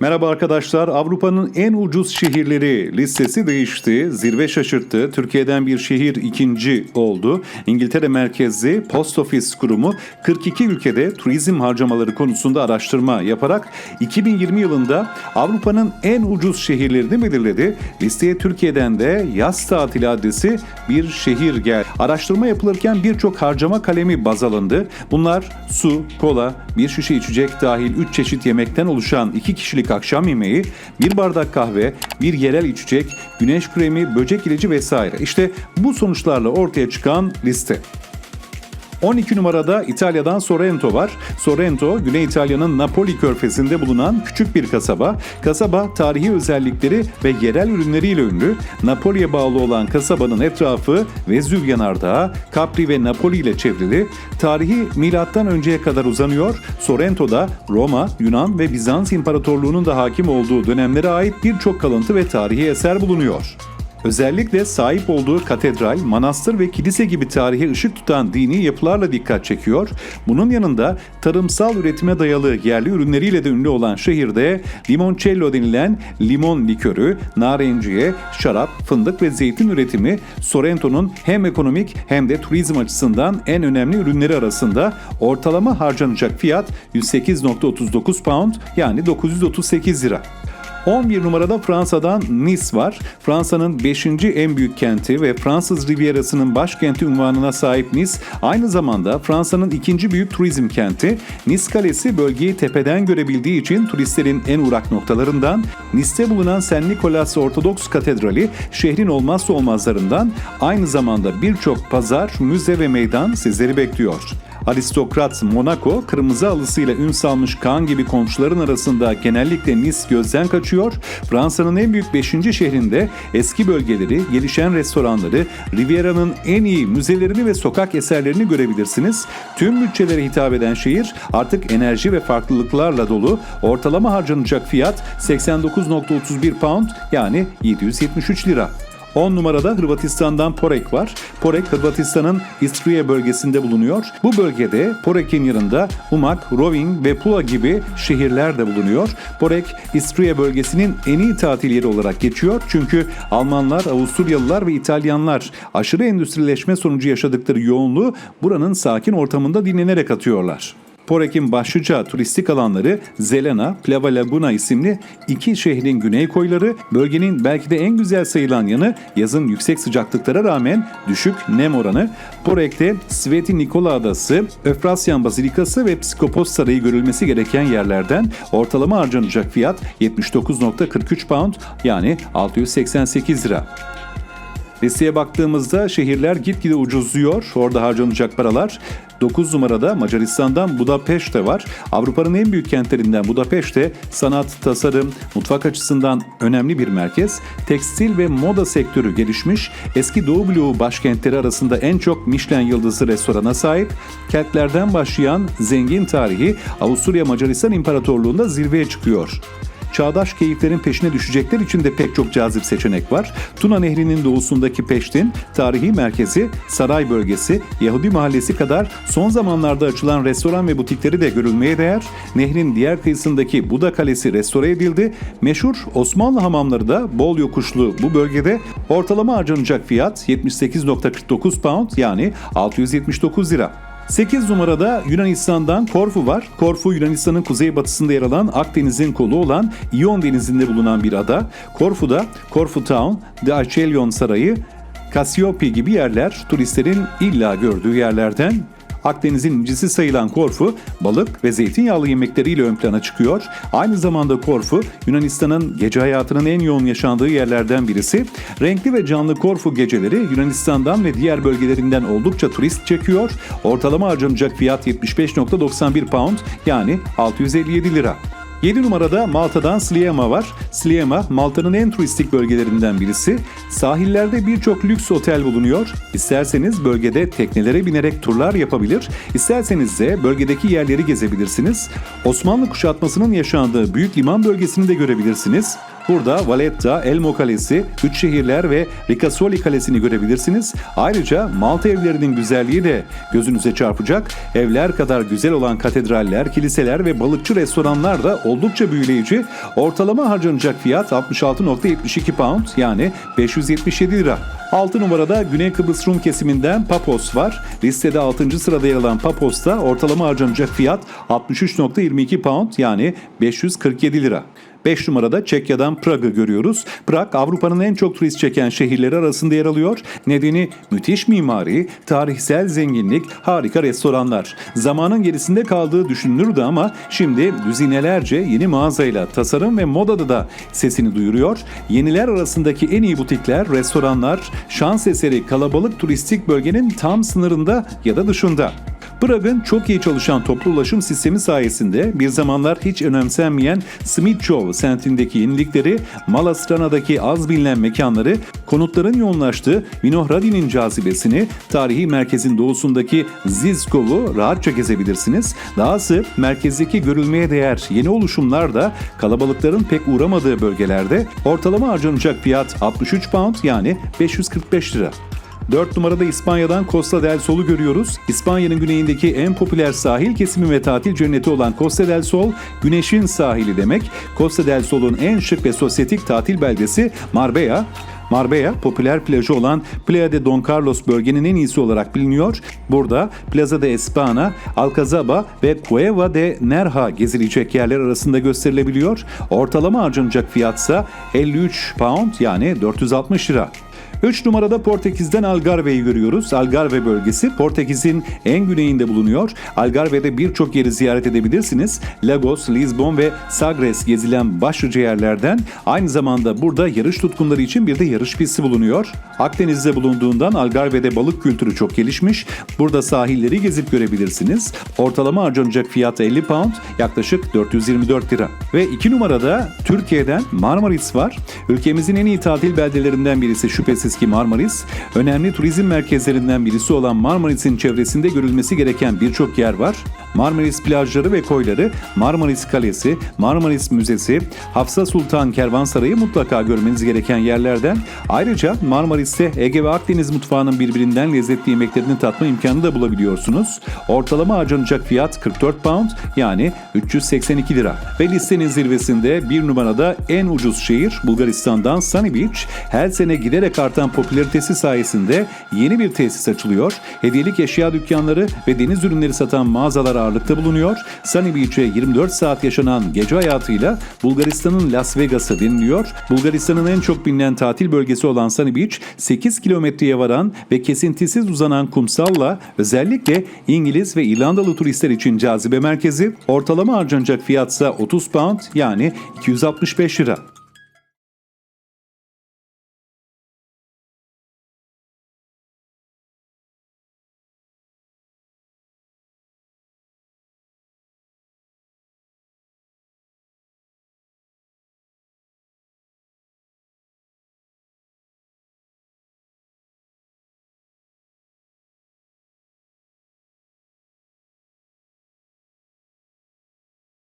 Merhaba arkadaşlar. Avrupa'nın en ucuz şehirleri listesi değişti. Zirve şaşırttı. Türkiye'den bir şehir ikinci oldu. İngiltere merkezli Post Office kurumu 42 ülkede turizm harcamaları konusunda araştırma yaparak 2020 yılında Avrupa'nın en ucuz şehirlerini belirledi. Listeye Türkiye'den de yaz tatili adresi bir şehir gel. Araştırma yapılırken birçok harcama kalemi baz alındı. Bunlar su, kola, bir şişe içecek dahil 3 çeşit yemekten oluşan 2 kişilik akşam yemeği, bir bardak kahve, bir yerel içecek, güneş kremi, böcek ilacı vesaire. İşte bu sonuçlarla ortaya çıkan liste. 12 numarada İtalya'dan Sorrento var. Sorrento, Güney İtalya'nın Napoli körfezinde bulunan küçük bir kasaba. Kasaba tarihi özellikleri ve yerel ürünleriyle ünlü. Napoli'ye bağlı olan kasabanın etrafı Vezüv Yanardağı, Capri ve Napoli ile çevrili. Tarihi milattan önceye kadar uzanıyor. Sorrento'da Roma, Yunan ve Bizans İmparatorluğu'nun da hakim olduğu dönemlere ait birçok kalıntı ve tarihi eser bulunuyor. Özellikle sahip olduğu katedral, manastır ve kilise gibi tarihe ışık tutan dini yapılarla dikkat çekiyor. Bunun yanında tarımsal üretime dayalı yerli ürünleriyle de ünlü olan şehirde limoncello denilen limon likörü, narenciye, şarap, fındık ve zeytin üretimi Sorrento'nun hem ekonomik hem de turizm açısından en önemli ürünleri arasında ortalama harcanacak fiyat 108.39 pound yani 938 lira. 11 numarada Fransa'dan Nice var. Fransa'nın 5. en büyük kenti ve Fransız Rivierası'nın başkenti unvanına sahip Nice, aynı zamanda Fransa'nın ikinci büyük turizm kenti. Nice Kalesi bölgeyi tepeden görebildiği için turistlerin en uğrak noktalarından. Nice'te bulunan Saint Nicolas Ortodoks Katedrali şehrin olmazsa olmazlarından. Aynı zamanda birçok pazar, müze ve meydan sizleri bekliyor. Aristokrat Monaco, kırmızı halısıyla ün salmış Kaan gibi komşuların arasında genellikle Nice gözden kaçıyor. Fransa'nın en büyük 5. şehrinde eski bölgeleri, gelişen restoranları, Riviera'nın en iyi müzelerini ve sokak eserlerini görebilirsiniz. Tüm bütçelere hitap eden şehir artık enerji ve farklılıklarla dolu. Ortalama harcanacak fiyat 89.31 pound yani 773 lira. 10 numarada Hırvatistan'dan Porek var. Porek, Hırvatistan'ın İstrije bölgesinde bulunuyor. Bu bölgede Porek'in yanında Umag, Rovinj ve Pula gibi şehirler de bulunuyor. Porek, İstrije bölgesinin en iyi tatil yeri olarak geçiyor. Çünkü Almanlar, Avusturyalılar ve İtalyanlar aşırı endüstrileşme sonucu yaşadıkları yoğunluğu buranın sakin ortamında dinlenerek atıyorlar. Porek'in başlıca turistik alanları Zelena, Plava Laguna isimli iki şehrin güney koyları, bölgenin belki de en güzel sayılan yanı yazın yüksek sıcaklıklara rağmen düşük nem oranı. Porek'te Sveti Nikola Adası, Öfrasyan Bazilikası ve Psikopos Sarayı görülmesi gereken yerlerden ortalama harcanacak fiyat 79.43 pound yani 688 lira. Listeye baktığımızda şehirler gitgide ucuzluyor. Orada harcanacak paralar. 9 numarada Macaristan'dan Budapeşte var. Avrupa'nın en büyük kentlerinden Budapeşte sanat, tasarım, mutfak açısından önemli bir merkez. Tekstil ve moda sektörü gelişmiş. Eski Doğu bloğu başkentleri arasında en çok Michelin yıldızı restorana sahip. Keltlerden başlayan zengin tarihi Avusturya Macaristan İmparatorluğu'nda zirveye çıkıyor. Çağdaş keyiflerin peşine düşecekler için de pek çok cazip seçenek var. Tuna Nehri'nin doğusundaki Peştin, tarihi merkezi, saray bölgesi, Yahudi mahallesi kadar son zamanlarda açılan restoran ve butikleri de görülmeye değer. Nehrin diğer kıyısındaki Buda Kalesi restore edildi. Meşhur Osmanlı hamamları da bol yokuşlu bu bölgede. Ortalama harcanacak fiyat 78.49 pound yani 679 lira. 8 numarada Yunanistan'dan Korfu var. Korfu Yunanistan'ın kuzeybatısında yer alan Akdeniz'in kolu olan İyon Denizi'nde bulunan bir ada. Korfu'da Korfu Town, The Achelion Sarayı, Cassiope gibi yerler turistlerin illa gördüğü yerlerden Akdeniz'in incisi sayılan Korfu, balık ve zeytinyağlı yemekleriyle ön plana çıkıyor. Aynı zamanda Korfu, Yunanistan'ın gece hayatının en yoğun yaşandığı yerlerden birisi. Renkli ve canlı Korfu geceleri Yunanistan'dan ve diğer bölgelerinden oldukça turist çekiyor. Ortalama harcanacak fiyat 75.91 pound yani 657 lira. 7 numarada Malta'dan Sliema var. Sliema, Malta'nın en turistik bölgelerinden birisi. Sahillerde birçok lüks otel bulunuyor. İsterseniz bölgede teknelere binerek turlar yapabilir, isterseniz de bölgedeki yerleri gezebilirsiniz. Osmanlı kuşatmasının yaşandığı büyük liman bölgesini de görebilirsiniz. Burada Valletta, Elmo Kalesi, Üç Şehirler ve Ricasoli Kalesi'ni görebilirsiniz. Ayrıca Malta evlerinin güzelliği de gözünüze çarpacak. Evler kadar güzel olan katedraller, kiliseler ve balıkçı restoranlar da oldukça büyüleyici. Ortalama harcanacak fiyat 66.72 pound yani 577 lira. 6 numarada Güney Kıbrıs Rum kesiminden Papos var. Listede 6. sırada yer alan Papos'ta ortalama harcanacak fiyat 63.22 pound yani 547 lira. 5 numarada Çekya'dan Prag'ı görüyoruz. Prag Avrupa'nın en çok turist çeken şehirleri arasında yer alıyor. Nedeni müthiş mimari, tarihsel zenginlik, harika restoranlar. Zamanın gerisinde kaldığı düşünülürdü ama şimdi düzinelerce yeni mağazayla tasarım ve modada da sesini duyuruyor. Yeniler arasındaki en iyi butikler, restoranlar, şans eseri kalabalık turistik bölgenin tam sınırında ya da dışında. Prag'ın çok iyi çalışan toplu ulaşım sistemi sayesinde bir zamanlar hiç önemsenmeyen Smitchov semtindeki yenilikleri, Malastrana'daki az bilinen mekanları, konutların yoğunlaştığı Vinohradi'nin cazibesini, tarihi merkezin doğusundaki Zizkov'u rahatça gezebilirsiniz. Dahası merkezdeki görülmeye değer yeni oluşumlar da kalabalıkların pek uğramadığı bölgelerde ortalama harcanacak fiyat 63 pound yani 545 lira. 4 numarada İspanya'dan Costa del Sol'u görüyoruz. İspanya'nın güneyindeki en popüler sahil kesimi ve tatil cenneti olan Costa del Sol, güneşin sahili demek. Costa del Sol'un en şık ve sosyetik tatil beldesi Marbella. Marbella, popüler plajı olan Playa de Don Carlos bölgenin en iyisi olarak biliniyor. Burada Plaza de Espana, Alcazaba ve Cueva de Nerja gezilecek yerler arasında gösterilebiliyor. Ortalama harcanacak fiyatsa 53 pound yani 460 lira. 3 numarada Portekiz'den Algarve'yi görüyoruz. Algarve bölgesi Portekiz'in en güneyinde bulunuyor. Algarve'de birçok yeri ziyaret edebilirsiniz. Lagos, Lisbon ve Sagres gezilen başlıca yerlerden aynı zamanda burada yarış tutkunları için bir de yarış pisti bulunuyor. Akdeniz'de bulunduğundan Algarve'de balık kültürü çok gelişmiş. Burada sahilleri gezip görebilirsiniz. Ortalama harcanacak fiyat 50 pound, yaklaşık 424 lira. Ve 2 numarada Türkiye'den Marmaris var. Ülkemizin en iyi tatil beldelerinden birisi şüphesiz Marmaris. Önemli turizm merkezlerinden birisi olan Marmaris'in çevresinde görülmesi gereken birçok yer var. Marmaris plajları ve koyları, Marmaris Kalesi, Marmaris Müzesi, Hafsa Sultan Kervansarayı mutlaka görmeniz gereken yerlerden. Ayrıca Marmaris'te Ege ve Akdeniz mutfağının birbirinden lezzetli yemeklerini tatma imkanı da bulabiliyorsunuz. Ortalama harcanacak fiyat 44 pound yani 382 lira. Ve listenin zirvesinde bir numarada en ucuz şehir Bulgaristan'dan Sunny Beach. Her sene giderek artan popülaritesi sayesinde yeni bir tesis açılıyor. Hediyelik eşya dükkanları ve deniz ürünleri satan mağazalar ağırlıkta bulunuyor. Sunny Beach'e 24 saat yaşanan gece hayatıyla Bulgaristan'ın Las Vegas'ı deniliyor. Bulgaristan'ın en çok bilinen tatil bölgesi olan Sunny Beach, 8 kilometreye varan ve kesintisiz uzanan kumsalla özellikle İngiliz ve İrlandalı turistler için cazibe merkezi. Ortalama harcanacak fiyatsa 30 pound yani 265 lira.